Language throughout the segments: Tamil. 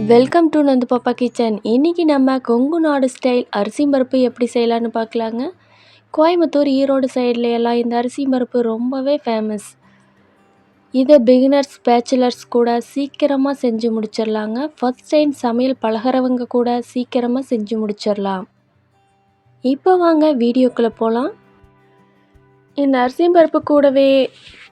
வெல்கம் டு நந்து பாப்பா கிச்சன் இன்றைக்கி நம்ம கொங்கு நாடு ஸ்டைல் அரிசி பருப்பு எப்படி செய்யலான்னு பார்க்கலாங்க. கோயம்புத்தூர் ஈரோடு சைடில் எல்லாம் இந்த அரிசி பருப்பு ரொம்பவே ஃபேமஸ் இதை பிகினர்ஸ் பேச்சுலர்ஸ் கூட சீக்கிரமாக செஞ்சு முடிச்சிடலாங்க. ஃபஸ்ட் டைம் சமையல் பழகிறவங்க கூட சீக்கிரமாக செஞ்சு முடிச்சிடலாம். இப்போ வாங்க வீடியோக்குள்ளே போகலாம் இந்த அரிசி பருப்பு கூடவே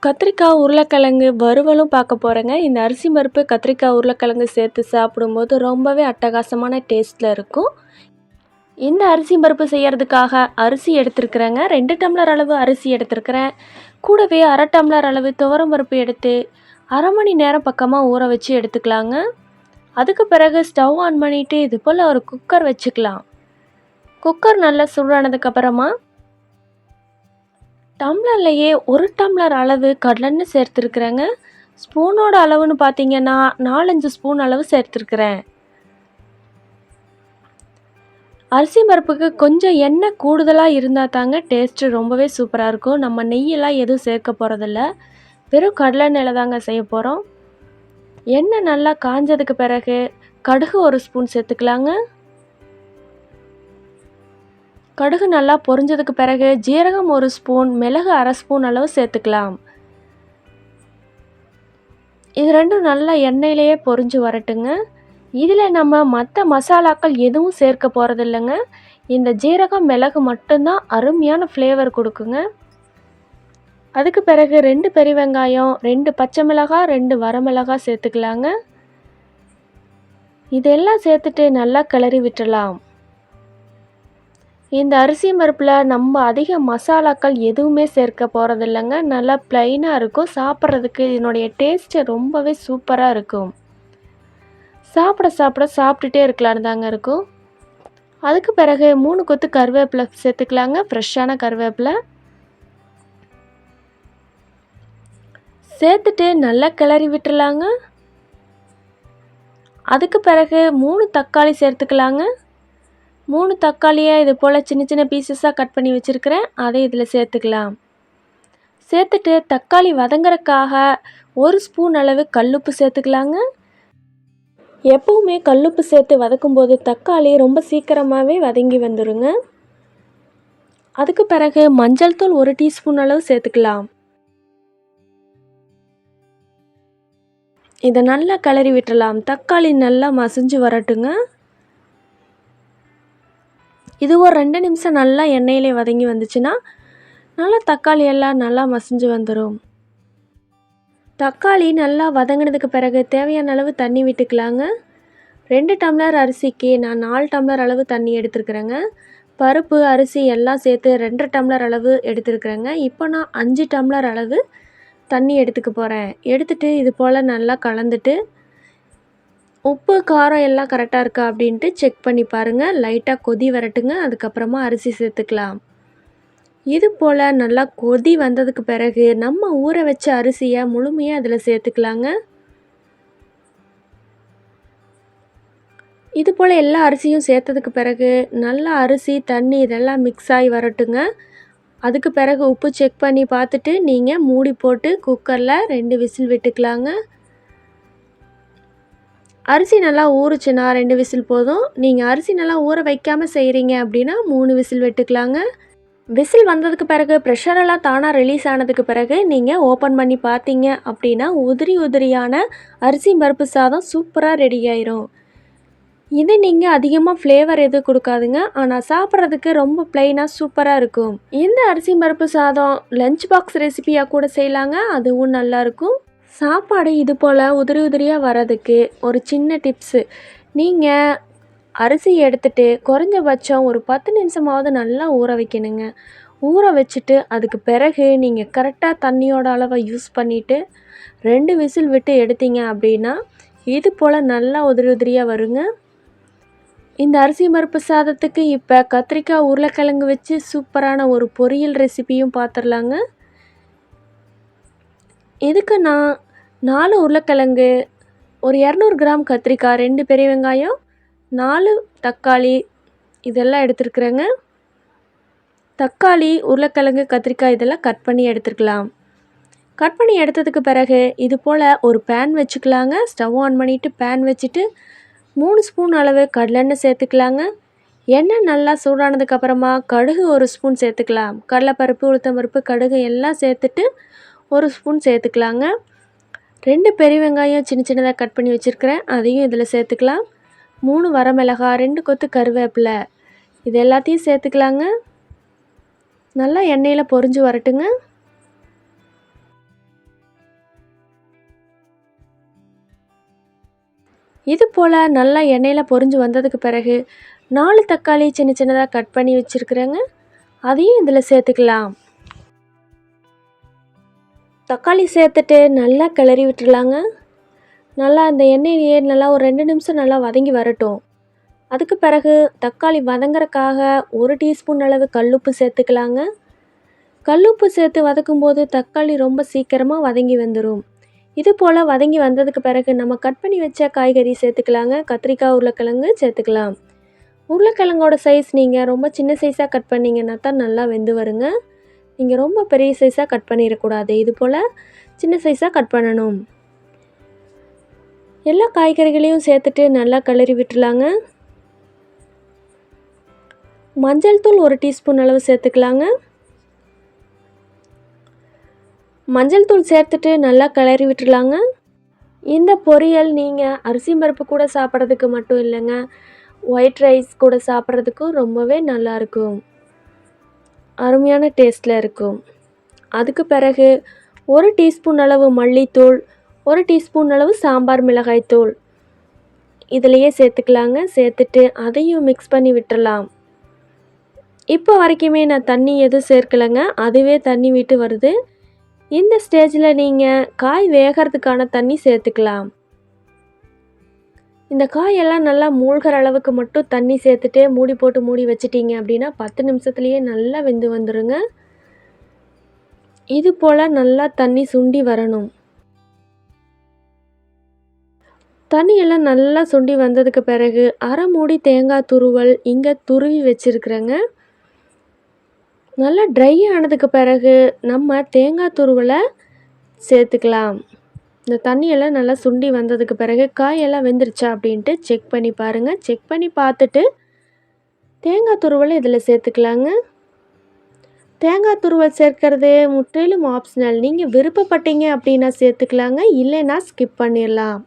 கத்திரிக்காய் உருளைக்கிழங்கு வறுவலும் பார்க்க போகிறேங்க இந்த அரிசி பருப்பு கத்திரிக்காய் உருளைக்கிழங்கு சேர்த்து சாப்பிடும்போது ரொம்பவே அட்டகாசமான டேஸ்ட்டில் இருக்கும். இந்த அரிசி பருப்பு செய்கிறதுக்காக அரிசி எடுத்துருக்குறேங்க. ரெண்டு டம்ளர் அளவு அரிசி எடுத்துருக்கிறேன். கூடவே அரை டம்ளர் அளவு துவரம் பருப்பு எடுத்து அரை மணி நேரம் பக்கமாக ஊற வச்சு எடுத்துக்கலாங்க. அதுக்கு பிறகு ஸ்டவ் ஆன் பண்ணிவிட்டு இது போல் ஒரு குக்கர் வச்சுக்கலாம். குக்கர் நல்லா சூடானதுக்கப்புறமா டம்ளர்லையே ஒரு டம்ளர் அளவு கடலெண்ணெய் சேர்த்துருக்குறேங்க. ஸ்பூனோட அளவுன்னு பார்த்தீங்கன்னா நாலஞ்சு ஸ்பூன் அளவு சேர்த்துருக்குறேன். அரிசி பருப்புக்கு கொஞ்சம் எண்ணெய் கூடுதலாக இருந்தால் தாங்க டேஸ்ட்டு ரொம்பவே சூப்பராக இருக்கும். நம்ம நெய்யெல்லாம் எதுவும் சேர்க்க போகிறதில்ல வெறும் கடலெண்ணெயில் தாங்க செய்ய போகிறோம் எண்ணெய் நல்லா காஞ்சதுக்கு பிறகு கடுகு ஒரு ஸ்பூன் சேர்த்துக்கலாங்க. கடுகு நல்லா பொரிஞ்சதுக்கு பிறகு ஜீரகம் ஒரு ஸ்பூன் மிளகு அரை ஸ்பூன் அளவு சேர்த்துக்கலாம். இது ரெண்டும் நல்லா எண்ணெயிலேயே பொரிஞ்சு வரட்டுங்க. இதில் நம்ம மற்ற மசாலாக்கள் எதுவும் சேர்க்க போகிறது இல்லைங்க இந்த ஜீரகம் மிளகு மட்டும்தான் அருமையான ஃப்ளேவர் கொடுக்குங்க. அதுக்கு பிறகு ரெண்டு பெரிய வெங்காயம் ரெண்டு பச்சை மிளகாய் ரெண்டு வரமிளகாய் சேர்த்துக்கலாங்க. இதெல்லாம் சேர்த்துட்டு நல்லா கிளறி விட்டுடலாம். இந்த அரிசி பருப்பில் நம்ம அதிக மசாலாக்கள் எதுவுமே சேர்க்க போகிறது இல்லைங்க. நல்லா ப்ளைனாக இருக்கும். சாப்பிட்றதுக்கு இதனுடைய டேஸ்ட்டு ரொம்பவே சூப்பராக இருக்கும். சாப்பிட சாப்பிட சாப்பிட்டுட்டே இருக்கலான்னு தாங்க இருக்கும். அதுக்கு பிறகு மூணு கொத்து கருவேப்பிலை சேர்த்துக்கலாங்க. ஃப்ரெஷ்ஷான கருவேப்பிலை. சேர்த்துட்டு நல்லா கிளறி விட்டுலாங்க அதுக்கு பிறகு மூணு தக்காளி சேர்த்துக்கலாங்க. மூணு தக்காளியை இது போல் சின்ன சின்ன பீசஸாக கட் பண்ணி வச்சுருக்கிறேன். அதை இதில் சேர்த்துக்கலாம். சேர்த்துட்டு தக்காளி வதங்குறக்காக ஒரு ஸ்பூன் அளவு கல்லுப்பு சேர்த்துக்கலாங்க. எப்பவுமே கல்லுப்பு சேர்த்து வதக்கும்போது தக்காளி ரொம்ப சீக்கிரமாகவே வதங்கி வந்துடுங்க அதுக்கு பிறகு மஞ்சள் தூள் ஒரு டீஸ்பூன் அளவு சேர்த்துக்கலாம். இதை நல்லா கிளறி விட்டுடலாம் தக்காளி நல்லா மசிஞ்சு வரட்டுங்க. இது ஒரு ரெண்டு நிமிஷம் நல்லா எண்ணெயிலே வதங்கி வந்துச்சுன்னா நல்லா தக்காளி எல்லாம் நல்லா மசிஞ்சு வந்துடும் தக்காளி நல்லா வதங்கினதுக்கு பிறகு தேவையான அளவு தண்ணி விட்டுக்கலாங்க. ரெண்டு டம்ளர் அரிசிக்கு நான் நாலு டம்ளர் அளவு தண்ணி எடுத்துருக்குறேங்க. பருப்பு அரிசி எல்லாம் சேர்த்து ரெண்டு டம்ளர் அளவு எடுத்துருக்குறேங்க. இப்போ நான் அஞ்சு டம்ளர் அளவு தண்ணி எடுத்துக்க போகிறேன் எடுத்துகிட்டு இது போல் நல்லா கலந்துட்டு உப்பு காரம் எல்லாம் கரெக்டாக இருக்கா அப்படின்ட்டு செக் பண்ணி பாருங்கள் லைட்டாக கொதி வரட்டுங்க. அதுக்கப்புறமா அரிசி சேர்த்துக்கலாம். இது போல் நல்லா கொதி வந்ததுக்கு பிறகு நம்ம ஊற வச்ச அரிசியை முழுமையாக அதில் சேர்த்துக்கலாங்க. இது போல் எல்லா அரிசியும் சேர்த்ததுக்கு பிறகு நல்லா அரிசி தண்ணி இதெல்லாம் மிக்ஸ் ஆகி வரட்டுங்க. அதுக்கு பிறகு உப்பு செக் பண்ணி பார்த்துட்டு நீங்கள் மூடி போட்டு குக்கரில் ரெண்டு விசில் விட்டுக்கலாங்க. அரிசி நல்லா ஊறுச்சுன்னா ரெண்டு விசில் போதும். நீங்கள் அரிசி நல்லா ஊற வைக்காமல் செய்கிறீங்க அப்படின்னா மூணு விசில் வெட்டுக்கலாங்க. விசில் வந்ததுக்கு பிறகு ப்ரெஷரெல்லாம் தானாக ரிலீஸ் ஆனதுக்கு பிறகு நீங்கள் ஓப்பன் பண்ணி பார்த்தீங்க அப்படின்னா உதிரி உதிரியான அரிசி பருப்பு சாதம் சூப்பராக ரெடி ஆயிரும். இது நீங்கள் அதிகமாக ஃப்ளேவர் எதுவும் கொடுக்காதுங்க. ஆனால் சாப்பிட்றதுக்கு ரொம்ப ப்ளைனாக சூப்பராக இருக்கும். இந்த அரிசி பருப்பு சாதம் லஞ்ச் பாக்ஸ் ரெசிபியாக கூட செய்யலாங்க. அதுவும் நல்லாயிருக்கும் சாப்பாடு இது போல் உதிரி உதிரியாக வர்றதுக்கு ஒரு சின்ன டிப்ஸு நீங்கள் அரிசி எடுத்துகிட்டு குறைஞ்சபட்சம் ஒரு பத்து நிமிஷமாவது நல்லா ஊற வைக்கணுங்க. ஊற வச்சுட்டு அதுக்கு பிறகு நீங்கள் கரெக்டாக தண்ணியோட அளவை யூஸ் பண்ணிவிட்டு ரெண்டு விசில் விட்டு எடுத்தீங்க அப்படின்னா இது போல் நல்லா உதிரி உதிரியாக வருங்க. இந்த அரிசி பருப்பு சாதத்துக்கு இப்போ கத்திரிக்காய் உருளைக்கிழங்கு வச்சு சூப்பரான ஒரு பொரியல் ரெசிபியும் பார்த்துடலாங்க இதுக்கு நான் நாலு உருளைக்கிழங்கு ஒரு இரநூறு கிராம் கத்திரிக்காய் ரெண்டு பெரிய வெங்காயம் நாலு தக்காளி இதெல்லாம் எடுத்துருக்குறேங்க. தக்காளி உருளைக்கிழங்கு கத்திரிக்காய் இதெல்லாம் கட் பண்ணி எடுத்துருக்கலாம். கட் பண்ணி எடுத்ததுக்கு பிறகு இது போல் ஒரு பேன் வச்சுக்கலாங்க. ஸ்டவ் ஆன் பண்ணிவிட்டு பேன் வச்சுட்டு மூணு ஸ்பூன் அளவு கடலெண்ணெய் சேர்த்துக்கலாங்க. எண்ணெய் நல்லா சூடானதுக்கப்புறமா கடுகு ஒரு ஸ்பூன் சேர்த்துக்கலாம். கடலைப்பருப்பு உளுத்தம்பருப்பு கடுகு எல்லாம் சேர்த்துட்டு ஒரு ஸ்பூன் சேர்த்துக்கலாங்க. ரெண்டு பெரிய வெங்காயம் சின்ன சின்னதாக கட் பண்ணி வச்சுருக்கிறேன். அதையும் இதில் சேர்த்துக்கலாம். மூணு வரமிளகா ரெண்டு கொத்து கருவேப்பிலை. இது எல்லாத்தையும் சேர்த்துக்கலாங்க. நல்லா எண்ணெயில் பொரிஞ்சு வரட்டுங்க. இது போல் நல்லா எண்ணெயில் பொரிஞ்சு வந்ததுக்கு பிறகு நாலு தக்காளி சின்ன சின்னதாக கட் பண்ணி வச்சுருக்குறேங்க. அதையும் இதில் சேர்த்துக்கலாம். தக்காளி சேர்த்துட்டு நல்லா கிளறி விட்டுடலாங்க. நல்லா அந்த எண்ணெயிலேயே நல்லா ஒரு ரெண்டு நிமிஷம் நல்லா வதங்கி வரட்டும். அதுக்கு பிறகு தக்காளி வதங்குறக்காக ஒரு டீஸ்பூன் அளவு கல்லுப்பு சேர்த்துக்கலாங்க. கல்லுப்பு சேர்த்து வதக்கும் போது தக்காளி ரொம்ப சீக்கிரமாக வதங்கி வந்துடும் இது போல் வதங்கி வந்ததுக்கு பிறகு நம்ம கட் பண்ணி வச்ச காய்கறி சேர்த்துக்கலாங்க. கத்திரிக்காய் உருளைக்கிழங்கு சேர்த்துக்கலாம். உருளைக்கிழங்கோட சைஸ் நீங்கள் ரொம்ப சின்ன சைஸாக கட் பண்ணிங்கன்னா தான் நல்லா வெந்து வருங்க. நீங்கள் ரொம்ப பெரிய சைஸாக கட் பண்ணிடக்கூடாது. இது போல் சின்ன சைஸாக கட் பண்ணணும். எல்லா காய்கறிகளையும் சேர்த்துட்டு நல்லா கிளறி விட்டுலாங்க. மஞ்சள் தூள் ஒரு டீஸ்பூன் அளவு சேர்த்துக்கலாங்க. மஞ்சள் தூள் சேர்த்துட்டு நல்லா கிளறி விட்டுலாங்க. இந்த பொரியல் நீங்கள் அரிசி பருப்பு கூட சாப்பிட்றதுக்கு மட்டும் இல்லைங்க. ஒயிட் ரைஸ் கூட சாப்பிட்றதுக்கும் ரொம்பவே நல்லாயிருக்கும் அருமையான டேஸ்ட்டில் இருக்கும். அதுக்கு பிறகு ஒரு டீஸ்பூன் அளவு மல்லித்தூள் ஒரு டீஸ்பூன் அளவு சாம்பார் மிளகாய் தூள். இதிலையே சேர்த்துக்கலாங்க. சேர்த்துட்டு அதையும் மிக்ஸ் பண்ணி விட்டுறலாம். இப்போ வரைக்குமே நான் தண்ணி எதுவும் சேர்க்கலைங்க. அதுவே தண்ணி விட்டு வருது. இந்த ஸ்டேஜில் நீங்கள் காய் வேகிறதுக்கான தண்ணி சேர்த்துக்கலாம். இந்த காயெல்லாம் நல்லா மூழ்கிற அளவுக்கு மட்டும் தண்ணி சேர்த்துட்டே மூடி போட்டு மூடி வச்சிட்டிங்க அப்படின்னா பத்து நிமிஷத்துலேயே நல்லா வெந்து வந்துடுங்க இது போல் நல்லா தண்ணி சுண்டி வரணும். தண்ணியெல்லாம் நல்லா சுண்டி வந்ததுக்கு பிறகு அரை மூடி தேங்காய் துருவல் இங்கே துருவி வச்சுருக்குறேங்க. நல்லா ட்ரை ஆனதுக்கு பிறகு நம்ம தேங்காய் துருவலை சேர்த்துக்கலாம். இந்த தண்ணியெல்லாம் நல்லா சுண்டி வந்ததுக்கு பிறகு காயெல்லாம் வெந்துருச்சா அப்படின்ட்டு செக் பண்ணி பாருங்கள் செக் பண்ணி பார்த்துட்டு தேங்காய் துருவலை இதில் சேர்த்துக்கலாங்க. தேங்காய் துருவல் சேர்க்கறது முற்றிலும் ஆப்ஷனல் நீங்கள் விருப்பப்பட்டீங்க அப்படின்னா சேர்த்துக்கலாங்க. இல்லைன்னா ஸ்கிப் பண்ணிடலாம்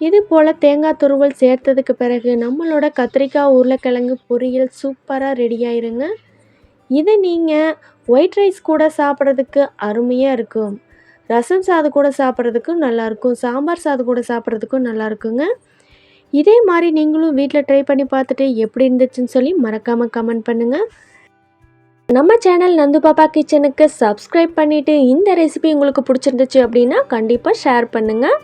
இது போல் தேங்காய் துருவல் சேர்த்ததுக்கு பிறகு நம்மளோட கத்திரிக்காய் உருளைக்கிழங்கு பொரியல் சூப்பராக ரெடி ஆயிருங்க. இதை நீங்கள் ஒயிட் ரைஸ் கூட சாப்பிட்றதுக்கு அருமையாக இருக்கும். ரசம் சாதம் கூட சாப்பிட்றதுக்கும் நல்லாயிருக்கும். சாம்பார் சாதம் கூட சாப்பிட்றதுக்கும் நல்லாயிருக்குங்க. இதே மாதிரி நீங்களும் வீட்டில் ட்ரை பண்ணி பார்த்துட்டு எப்படி இருந்துச்சுன்னு சொல்லி மறக்காமல் கமெண்ட் பண்ணுங்கள் நம்ம சேனல் நந்து பாப்பா கிச்சனுக்கு சப்ஸ்கிரைப் பண்ணிவிட்டு இந்த ரெசிபி உங்களுக்கு பிடிச்சிருந்துச்சு அப்படின்னா கண்டிப்பாக ஷேர் பண்ணுங்கள்